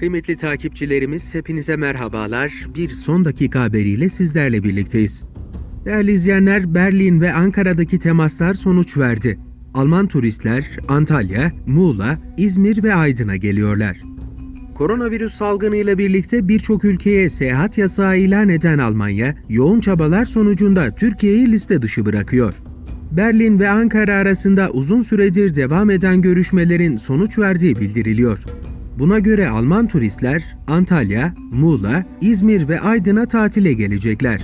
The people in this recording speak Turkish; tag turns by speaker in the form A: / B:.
A: Kıymetli takipçilerimiz hepinize merhabalar. Bir son dakika haberiyle sizlerle birlikteyiz. Değerli izleyenler, Berlin ve Ankara'daki temaslar sonuç verdi. Alman turistler Antalya, Muğla, İzmir ve Aydın'a geliyorlar. Koronavirüs salgınıyla birlikte birçok ülkeye seyahat yasağı ilan eden Almanya, yoğun çabalar sonucunda Türkiye'yi liste dışı bırakıyor. Berlin ve Ankara arasında uzun süredir devam eden görüşmelerin sonuç verdiği bildiriliyor. Buna göre Alman turistler Antalya, Muğla, İzmir ve Aydın'a tatile gelecekler.